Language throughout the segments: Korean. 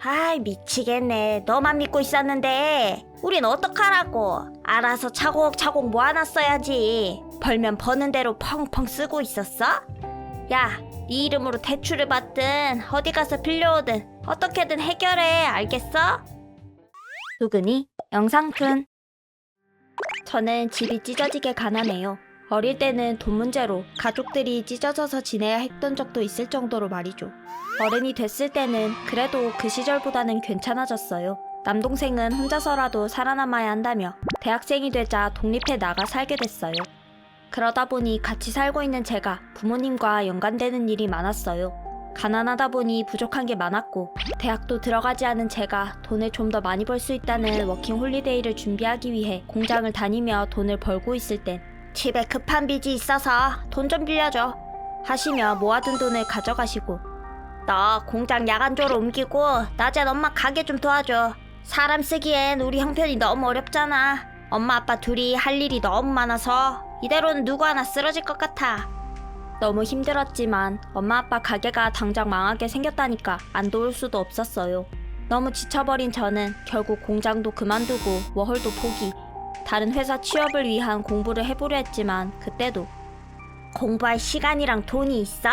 아이 미치겠네. 너만 믿고 있었는데 우린 어떡하라고. 알아서 차곡차곡 모아놨어야지. 벌면 버는 대로 펑펑 쓰고 있었어? 야, 네 이름으로 대출을 받든 어디 가서 빌려오든 어떻게든 해결해. 알겠어? 수근이 영상툰 저는 집이 찢어지게 가난해요. 어릴 때는 돈 문제로 가족들이 찢어져서 지내야 했던 적도 있을 정도로 말이죠. 어른이 됐을 때는 그래도 그 시절보다는 괜찮아졌어요. 남동생은 혼자서라도 살아남아야 한다며 대학생이 되자 독립해 나가 살게 됐어요. 그러다 보니 같이 살고 있는 제가 부모님과 연관되는 일이 많았어요. 가난하다 보니 부족한 게 많았고 대학도 들어가지 않은 제가 돈을 좀 더 많이 벌 수 있다는 워킹 홀리데이를 준비하기 위해 공장을 다니며 돈을 벌고 있을 땐 집에 급한 빚이 있어서 돈 좀 빌려줘 하시며 모아둔 돈을 가져가시고 너 공장 야간조로 옮기고 낮엔 엄마 가게 좀 도와줘 사람 쓰기엔 우리 형편이 너무 어렵잖아 엄마 아빠 둘이 할 일이 너무 많아서 이대로는 누구 하나 쓰러질 것 같아 너무 힘들었지만 엄마 아빠 가게가 당장 망하게 생겼다니까 안 도울 수도 없었어요. 너무 지쳐버린 저는 결국 공장도 그만두고 워홀도 포기. 다른 회사 취업을 위한 공부를 해보려 했지만 그때도 공부할 시간이랑 돈이 있어?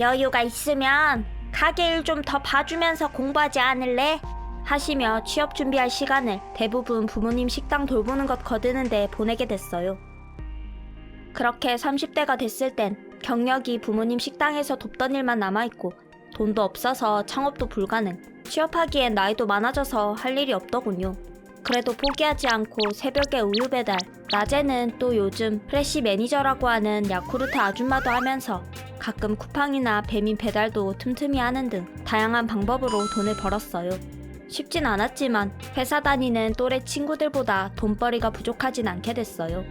여유가 있으면 가게 일 좀 더 봐주면서 공부하지 않을래? 하시며 취업 준비할 시간을 대부분 부모님 식당 돌보는 것 거드는데 보내게 됐어요. 그렇게 30대가 됐을 땐 경력이 부모님 식당에서 돕던 일만 남아있고 돈도 없어서 창업도 불가능. 취업하기엔 나이도 많아져서 할 일이 없더군요. 그래도 포기하지 않고 새벽에 우유 배달, 낮에는 또 요즘 프레시 매니저라고 하는 야쿠르트 아줌마도 하면서 가끔 쿠팡이나 배민 배달도 틈틈이 하는 등 다양한 방법으로 돈을 벌었어요. 쉽진 않았지만 회사 다니는 또래 친구들보다 돈벌이가 부족하진 않게 됐어요.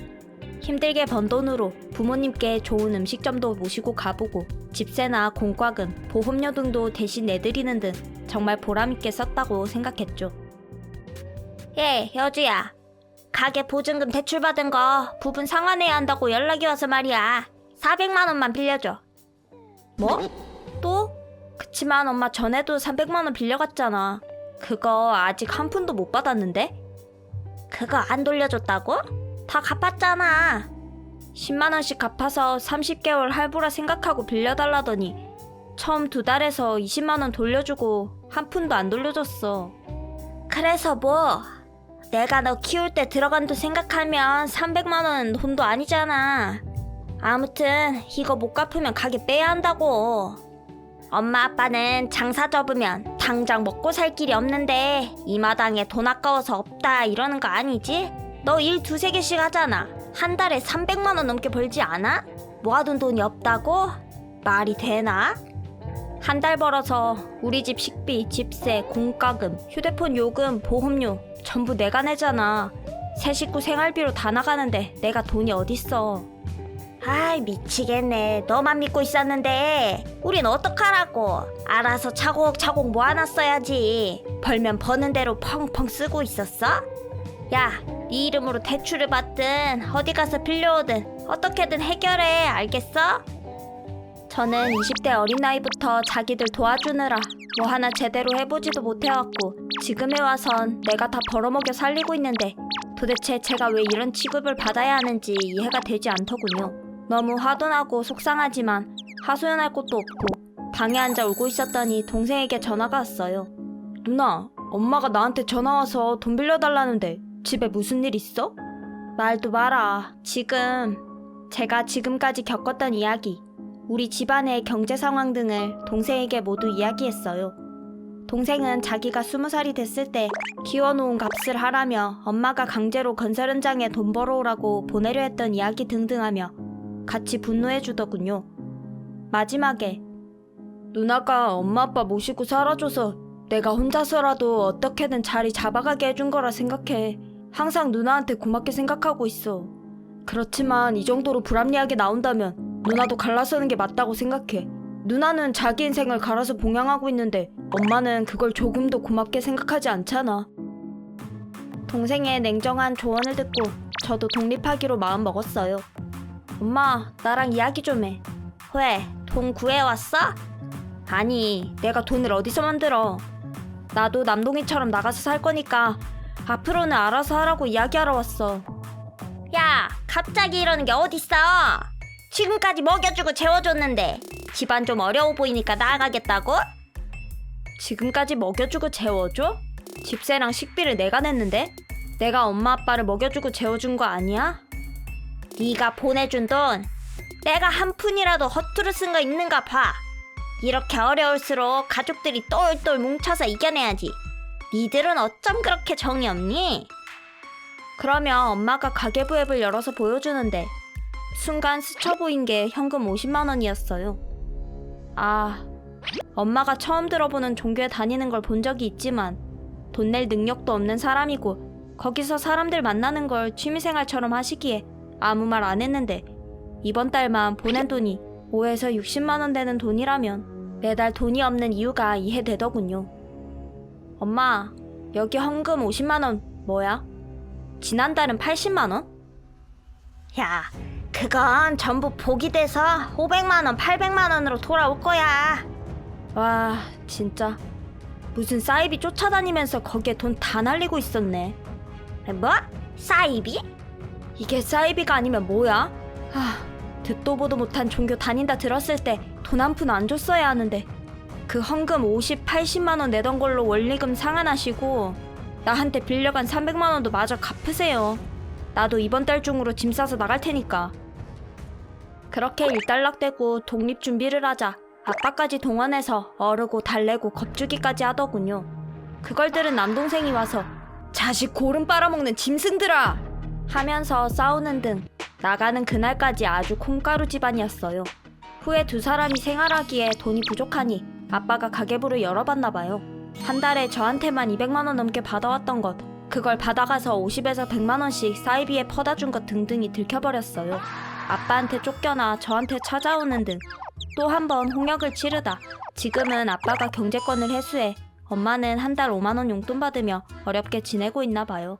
힘들게 번 돈으로 부모님께 좋은 음식점도 모시고 가보고 집세나 공과금, 보험료 등도 대신 내드리는 등 정말 보람있게 썼다고 생각했죠. 예, 여주야. 가게 보증금 대출받은 거 부분 상환해야 한다고 연락이 와서 말이야. 400만 원만 빌려줘. 뭐? 또? 그치만 엄마 전에도 300만 원 빌려갔잖아. 그거 아직 한 푼도 못 받았는데? 그거 안 돌려줬다고? 다 갚았잖아. 10만 원씩 갚아서 30개월 할부라 생각하고 빌려달라더니 처음 두 달에서 20만 원 돌려주고 한 푼도 안 돌려줬어. 그래서 뭐? 내가 너 키울 때 들어간 돈 생각하면 300만 원은 돈도 아니잖아. 아무튼 이거 못 갚으면 가게 빼야 한다고. 엄마 아빠는 장사 접으면 당장 먹고 살 길이 없는데 이 마당에 돈 아까워서 없다 이러는 거 아니지? 너 일 두세 개씩 하잖아. 한 달에 300만 원 넘게 벌지 않아? 모아둔 돈이 없다고? 말이 되나? 한 달 벌어서 우리 집 식비, 집세, 공과금, 휴대폰 요금, 보험료 전부 내가 내잖아. 새 식구 생활비로 다 나가는데 내가 돈이 어딨어. 아이 미치겠네. 너만 믿고 있었는데 우린 어떡하라고. 알아서 차곡차곡 모아놨어야지. 벌면 버는 대로 펑펑 쓰고 있었어? 야, 네 이름으로 대출을 받든 어디 가서 빌려오든 어떻게든 해결해. 알겠어? 저는 20대 어린 나이부터 자기들 도와주느라 뭐 하나 제대로 해보지도 못해왔고 지금에 와선 내가 다 벌어먹여 살리고 있는데 도대체 제가 왜 이런 취급을 받아야 하는지 이해가 되지 않더군요. 너무 화도 나고 속상하지만 하소연할 곳도 없고 방에 앉아 울고 있었더니 동생에게 전화가 왔어요. 누나, 엄마가 나한테 전화 와서 돈 빌려달라는데 집에 무슨 일 있어? 말도 마라. 지금 제가 지금까지 겪었던 이야기, 우리 집안의 경제 상황 등을 동생에게 모두 이야기했어요. 동생은 자기가 스무 살이 됐을 때 키워놓은 값을 하라며 엄마가 강제로 건설 현장에 돈 벌어오라고 보내려 했던 이야기 등등 하며 같이 분노해 주더군요. 마지막에 누나가 엄마 아빠 모시고 살아줘서 내가 혼자서라도 어떻게든 자리 잡아가게 해준 거라 생각해. 항상 누나한테 고맙게 생각하고 있어. 그렇지만 이 정도로 불합리하게 나온다면 누나도 갈라서는 게 맞다고 생각해. 누나는 자기 인생을 갈아서 봉양하고 있는데 엄마는 그걸 조금도 고맙게 생각하지 않잖아. 동생의 냉정한 조언을 듣고 저도 독립하기로 마음 먹었어요. 엄마, 나랑 이야기 좀 해. 왜? 돈 구해왔어? 아니, 내가 돈을 어디서 만들어? 나도 남동이처럼 나가서 살 거니까 앞으로는 알아서 하라고 이야기하러 왔어. 야, 갑자기 이러는 게 어딨어? 지금까지 먹여주고 재워줬는데 집안 좀 어려워 보이니까 나아가겠다고? 지금까지 먹여주고 재워줘? 집세랑 식비를 내가 냈는데? 내가 엄마 아빠를 먹여주고 재워준 거 아니야? 네가 보내준 돈 내가 한 푼이라도 허투루 쓴 거 있는가 봐. 이렇게 어려울수록 가족들이 똘똘 뭉쳐서 이겨내야지. 니들은 어쩜 그렇게 정이 없니? 그러면 엄마가 가계부 앱을 열어서 보여주는데 순간 스쳐 보인 게 현금 50만 원이었어요. 아, 엄마가 처음 들어보는 종교에 다니는 걸 본 적이 있지만 돈 낼 능력도 없는 사람이고 거기서 사람들 만나는 걸 취미생활처럼 하시기에 아무 말 안 했는데 이번 달만 보낸 돈이 5에서 60만 원 되는 돈이라면 매달 돈이 없는 이유가 이해되더군요. 엄마, 여기 헌금 50만 원 뭐야? 지난달은 80만 원? 야, 그건 전부 복이 돼서 500만 원, 800만 원으로 돌아올 거야. 와, 진짜 무슨 사이비 쫓아다니면서 거기에 돈 다 날리고 있었네. 뭐? 사이비? 이게 사이비가 아니면 뭐야? 하, 듣도 보도 못한 종교 다닌다 들었을 때 돈 한 푼 안 줬어야 하는데 그 헌금 50, 80만 원 내던 걸로 원리금 상환하시고 나한테 빌려간 300만 원도 마저 갚으세요. 나도 이번 달 중으로 짐 싸서 나갈 테니까. 그렇게 일단락되고 독립 준비를 하자 아빠까지 동원해서 어르고 달래고 겁주기까지 하더군요. 그걸 들은 남동생이 와서 자식 고름 빨아먹는 짐승들아! 하면서 싸우는 등 나가는 그날까지 아주 콩가루 집안이었어요. 후에 두 사람이 생활하기에 돈이 부족하니 아빠가 가계부를 열어봤나 봐요. 한 달에 저한테만 200만 원 넘게 받아왔던 것, 그걸 받아가서 50에서 100만 원씩 사이비에 퍼다 준 것 등등이 들켜버렸어요. 아빠한테 쫓겨나 저한테 찾아오는 등 또 한 번 홍역을 치르다 지금은 아빠가 경제권을 해소해 엄마는 한 달 5만 원 용돈 받으며 어렵게 지내고 있나 봐요.